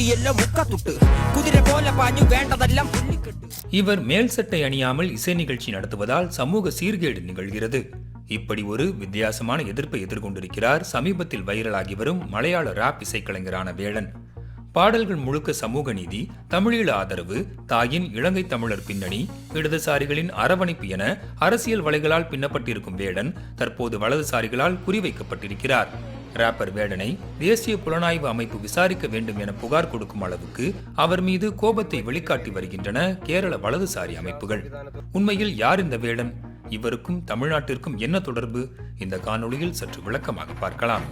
കുട്ടിയെല്ലാം മുക്കത്തുട്ട് കുതിര പോലെ പാഞ്ഞു വേണ്ടതെല്ലാം പുള്ളിക്കെട്ട് இவர் மேல் சட்டை அணியாமல் இசை நிகழ்ச்சி நடத்துவதால் சமூக சீர்கேடு நிகழ்கிறது இப்படி ஒரு வித்தியாசமான எதிர்ப்பை எதிர்கொண்டிருக்கிறார் சமீபத்தில் வைரலாகி வரும் மலையாள ராப் இசைக்கலைஞரான வேளன் பாடல்கள் முழுக்க சமூக நீதி தமிழீழ ஆதரவு தாயின் இலங்கை தமிழர் பின்னணி இடதுசாரிகளின் அரவணைப்பு என அரசியல் வலைகளால் பின்னப்பட்டிருக்கும் வேடன் தற்போது வலதுசாரிகளால் குறிவைக்கப்பட்டிருக்கிறார். ராப்பர் வேடனை தேசிய புலனாய்வு அமைப்பு விசாரிக்க வேண்டும் என புகார் கொடுக்கும் அளவுக்கு அவர் மீது கோபத்தை வெளிக்காட்டி வருகின்றன கேரள வலதுசாரி அமைப்புகள். உண்மையில் யார் இந்த வேடன்? இவருக்கும் தமிழ்நாட்டிற்கும் என்ன தொடர்பு? இந்த காணொளியில் சற்று விளக்கமாக பார்க்கலாம்.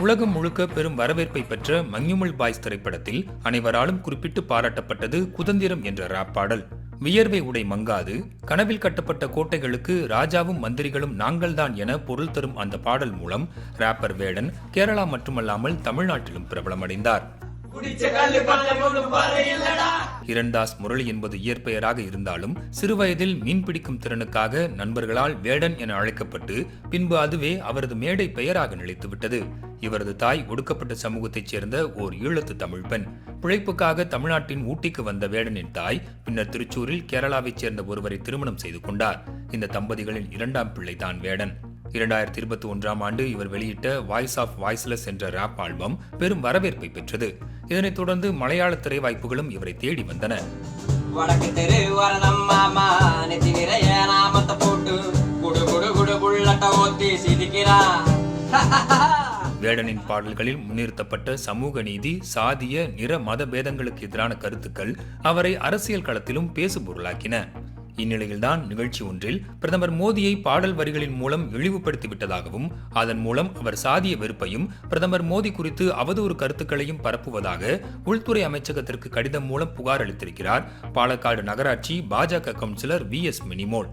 உலகம் முழுக்க பெரும் வரவேற்பை பெற்ற மஞ்சுமல் பாய்ஸ் திரைப்படத்தில் அனைவராலும் குறிப்பிட்டு பாராட்டப்பட்டது குதந்திரம் என்ற ராப் பாடல். வியர்வை உடை மங்காது கனவில் கட்டப்பட்ட கோட்டைகளுக்கு ராஜாவும் மந்திரிகளும் நாங்கள்தான் என பொருள் தரும் அந்த பாடல் மூலம் ராப்பர் வேடன் கேரளா மட்டுமல்லாமல் தமிழ்நாட்டிலும் பிரபலமடைந்தார். கிரண்தாஸ் முரளி என்பது இயற்பெயராக இருந்தாலும் சிறுவயதில் மீன்பிடிக்கும் திறனுக்காக நண்பர்களால் வேடன் என அழைக்கப்பட்டு பின்பு அதுவே அவரது மேடை பெயராக நிலைத்துவிட்டது. இவரது தாய் ஒடுக்கப்பட்ட சமூகத்தைச் சேர்ந்த ஓர் ஈழத்து தமிழ் பெண். பிழைப்புக்காக தமிழ்நாட்டின் ஊட்டிக்கு வந்த வேடனின் தாய் பின்னர் திருச்சூரில் கேரளாவைச் சேர்ந்த ஒருவரை திருமணம் செய்து கொண்டார். இந்த தம்பதிகளின் இரண்டாம் பிள்ளை தான் வேடன். இரண்டாயிரத்தி இருபத்தி ஒன்றாம் ஆண்டு இவர் வெளியிட்ட வாய்ஸ் ஆஃப் வாய்ஸ்லெஸ் என்ற ராப் ஆல்பம் பெரும் வரவேற்பை பெற்றது. இதனைத் தொடர்ந்து மலையாள திரை வாய்ப்புகளும் இவரை தேடி வந்தன. வடக்கு தெரு வரணும் மாமா நெத்தி நிறைய நாமத்தை போட்டு குடு குடு குடு புள்ளட்ட ஓத்தி சிரிக்கிறான். வேடனின் பாடல்களில் முன்னிறுத்தப்பட்ட சமூக நீதி சாதிய நிற மத பேதங்களுக்கு எதிரான கருத்துக்கள் அவரை அரசியல் களத்திலும் பேசுபொருளாக்கின. இந்நிலையில்தான் நிகழ்ச்சி ஒன்றில் பிரதமர் மோடியை பாடல் வரிகளின் மூலம் இழிவுபடுத்திவிட்டதாகவும் அதன் மூலம் அவர் சாதிய வெறுப்பையும் பிரதமர் மோடி குறித்து அவதூறு கருத்துக்களையும் பரப்புவதாக உள்துறை அமைச்சகத்திற்கு கடிதம் மூலம் புகார் அளித்திருக்கிறார் பாலக்காடு நகராட்சி பாஜக கவுன்சிலர் வி எஸ் மினிமோல்.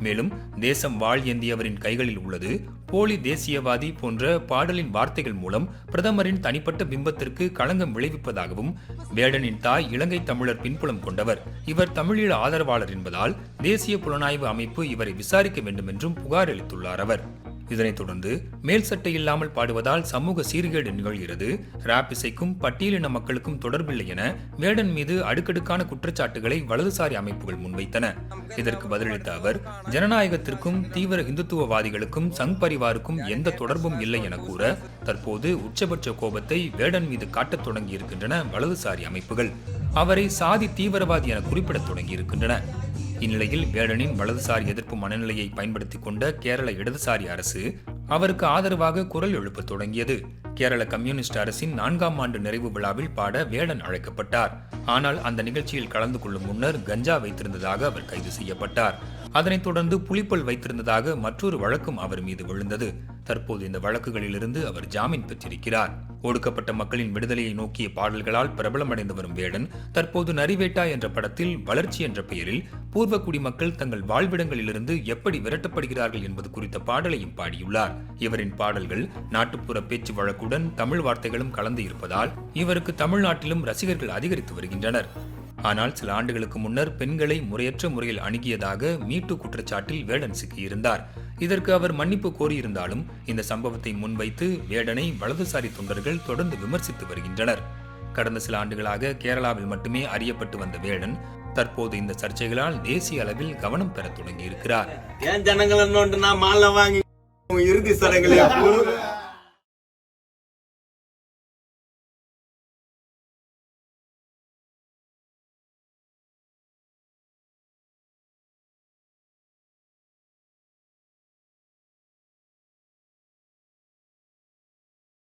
மேலும் தேசம் வாழ் ஏந்தியவரின் கைகளில் உள்ளது போலி தேசியவாதி போன்ற பாடலின் வார்த்தைகள் மூலம் பிரதமரின் தனிப்பட்ட பிம்பத்திற்கு களங்கம் விளைவிப்பதாகவும் வேடனின் தாய் இலங்கை தமிழர் பின்புலம் கொண்டவர். இவர் தமிழீழ ஆதரவாளர் என்பதால் தேசிய புலனாய்வு அமைப்பு இவரை விசாரிக்க வேண்டும் என்றும் புகார் அளித்துள்ளார் அவர். இதனைத் தொடர்ந்து மேல் சட்டை இல்லாமல் பாடுவதால் சமூக சீர்கேடு நிகழ்கிறது. ராப் இசைக்கும் பட்டியலின மக்களுக்கும் தொடர்பில்லை என வேடன் மீது அடுக்கடுக்கான குற்றச்சாட்டுகளை வலதுசாரி அமைப்புகள் முன்வைத்தன. இதற்கு பதிலளித்த அவர் ஜனநாயகத்திற்கும் தீவிர இந்துத்துவவாதிகளுக்கும் சங் பரிவாருக்கும் எந்த தொடர்பும் இல்லை என கூற தற்போது உச்சபட்ச கோபத்தை வேடன் மீது காட்டத் தொடங்கி இருக்கின்றன வலதுசாரி அமைப்புகள். அவரை சாதி தீவிரவாதி என குறிப்பிடத் தொடங்கியிருக்கின்றன. இந்நிலையில் வேடனின் வலதுசாரி எதிர்ப்பு மனநிலையை பயன்படுத்திக் கொண்ட கேரள இடதுசாரி அரசு அவருக்கு ஆதரவாக குரல் எழுப்ப தொடங்கியது. கேரள கம்யூனிஸ்ட் அரசின் நான்காம் ஆண்டு நிறைவு விழாவில் பாட வேடன் அழைக்கப்பட்டார். ஆனால் அந்த நிகழ்ச்சியில் கலந்து கொள்ளும் முன்னர் கஞ்சா வைத்திருந்ததாக அவர் கைது செய்யப்பட்டார். அதனைத் தொடர்ந்து புலிப்பல் வைத்திருந்ததாக மற்றொரு வழக்கும் அவர் மீது விழுந்தது. தற்போது இந்த வழக்குகளிலிருந்து அவர் ஜாமீன் பெற்றிருக்கிறார். ஒடுக்கப்பட்ட மக்களின் விடுதலையை நோக்கிய பாடல்களால் பிரபலமடைந்து வரும் வேடன் தற்போது நரிவேட்டா என்ற படத்தில் வளர்ச்சி என்ற பெயரில் பூர்வக்குடி மக்கள் தங்கள் வாழ்விடங்களிலிருந்து எப்படி விரட்டப்படுகிறார்கள் என்பது குறித்த பாடலையும் பாடியுள்ளார். இவரின் பாடல்கள் நாட்டுப்புற பேச்சு வழக்குடன் தமிழ் வார்த்தைகளும் கலந்து இருப்பதால் இவருக்கு தமிழ்நாட்டிலும் ரசிகர்கள் அதிகரித்து வருகின்றனர். ஆனால் சில ஆண்டுகளுக்கு முன்னர் பெண்களை முறையற்ற முறையில் அணுகியதாக மீட்டு குற்றச்சாட்டில் வேடன் சிக்கியிருந்தார். இதற்கு அவர் மன்னிப்பு கோரியிருந்தாலும் இந்த சம்பவத்தை முன்வைத்து வேடனை வலதுசாரி தொண்டர்கள் தொடர்ந்து விமர்சித்து வருகின்றனர். கடந்த சில ஆண்டுகளாக கேரளாவில் மட்டுமே அறியப்பட்டு வந்த வேடன் தற்போது இந்த சர்ச்சைகளால் தேசிய அளவில் கவனம் பெறத் தொடங்கியிருக்கிறார். ஏன் ஜனங்கள் வாங்கி இறுதி சடங்குல